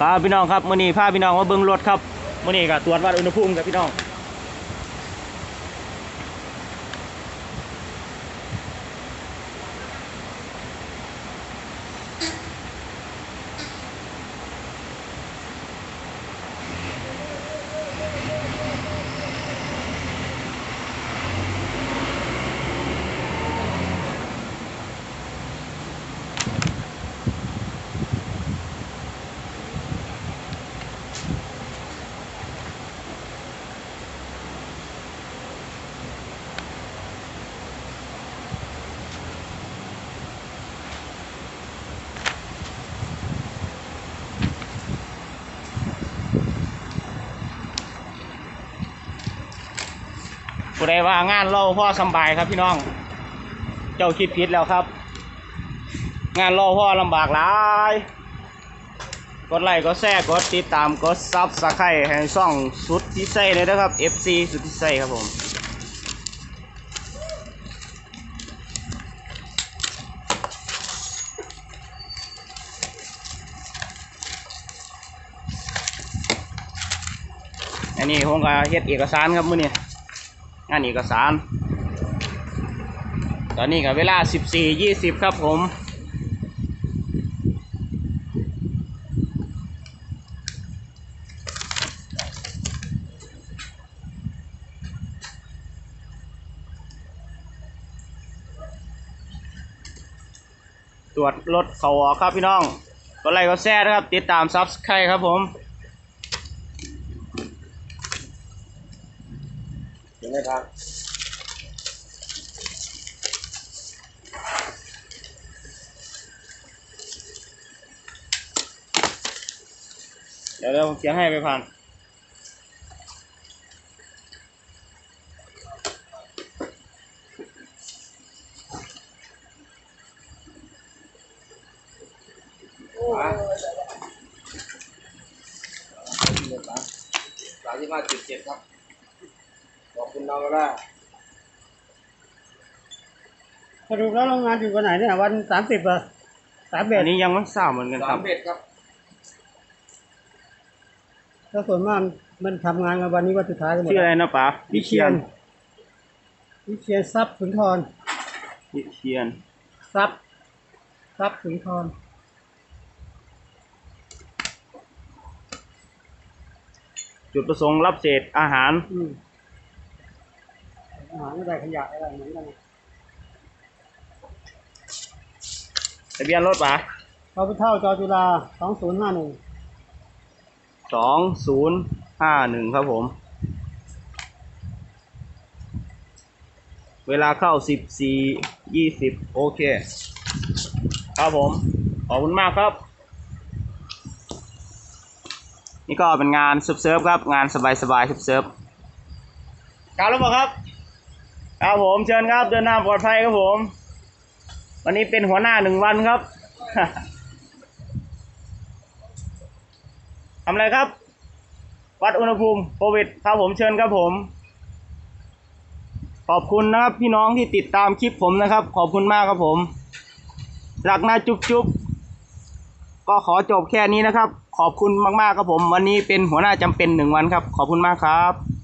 ครับพี่น้องครับมื่อนี้พาพี่น้องมาเบิ้งรถครับมื่อนี้ก็ตรวจวัดอุณหภูมิกับพี่น้อง ผู้ใดว่างานเราพ่อสบายครับพี่น้อง เจ้าคิดผิดแล้วครับ งานเราพ่อลำบากหลาย กดไลค์กดแชร์กดติดตามกดซับสไครต์แห่งช่องสุดที่ใส่เลยนะครับ FC สุดที่ใส่ครับผมอันนี้ผมก็เฮ็ดเอกสารครับมื้อนี้ งานเอกสาร ตอนนี้ก็เวลา 14 20 ครับผมตรวจรถเขาออกครับพี่น้องกดไลค์กดแชร์นะครับ ติดตามซับสไครต์ครับผม เห็นไหมครับเดี๋ยวเราเขียให้ไปพันสามสิบห้าจุดเจ็ดครับ ขอบคุณน้องก็ได้สรุปแล้วโรงงานอยู่วันไหนเนี่ยวันสามสิบอะสามเบ็อัดนนี้ยังไม่ทราบเหมือนกันคสารัมบ เบ็ดครับแล้วส่วนมากมันทำงานกันวันนี้วันสุดท้ายกันหมดชื่ออะไรนะป๋าวิเชียนวิเชียนทรัพย์สุนทรวิเชียน ทรัพย์ทรัพย์สุนทรจุดประสงค์รับเศษอาหาร อืมอาหาร ไม่ได้ขยะอะไรเหมือนกันทะเบียนรถป๋าเขาไปเท่าจอจุฬาสองศูนย์ห้าหนึ่งสองศูนย์ห้าหนึ่งครับผม เวลาเข้าสิบสี่ยี่สิบโอเค ครับผม ขอบคุณมากครับ นี่ก็เป็นงานเซิร์ฟๆครับ งานสบายๆเซิร์ฟๆกลับแล้วเปล่าครับ ครับผมเชิญครับเดินทาปลอดภัยครับผม วันนี้เป็นหัวหน้าหนึ่งวันครับทำอะไรครับ วัดอุณหภูมิโควิดครับผมเชิญครับผม ขอบคุณนะครับพี่น้องที่ติดตามคลิปผมนะครับ ขอบคุณมากครับผมรักหนะจุ๊บจุ๊บก็ขอจบแค่นี้นะครับ ขอบคุณมากๆครับผม วันนี้เป็นหัวหน้าจำเป็นหนึ่งวันครับ ขอบคุณมากครับ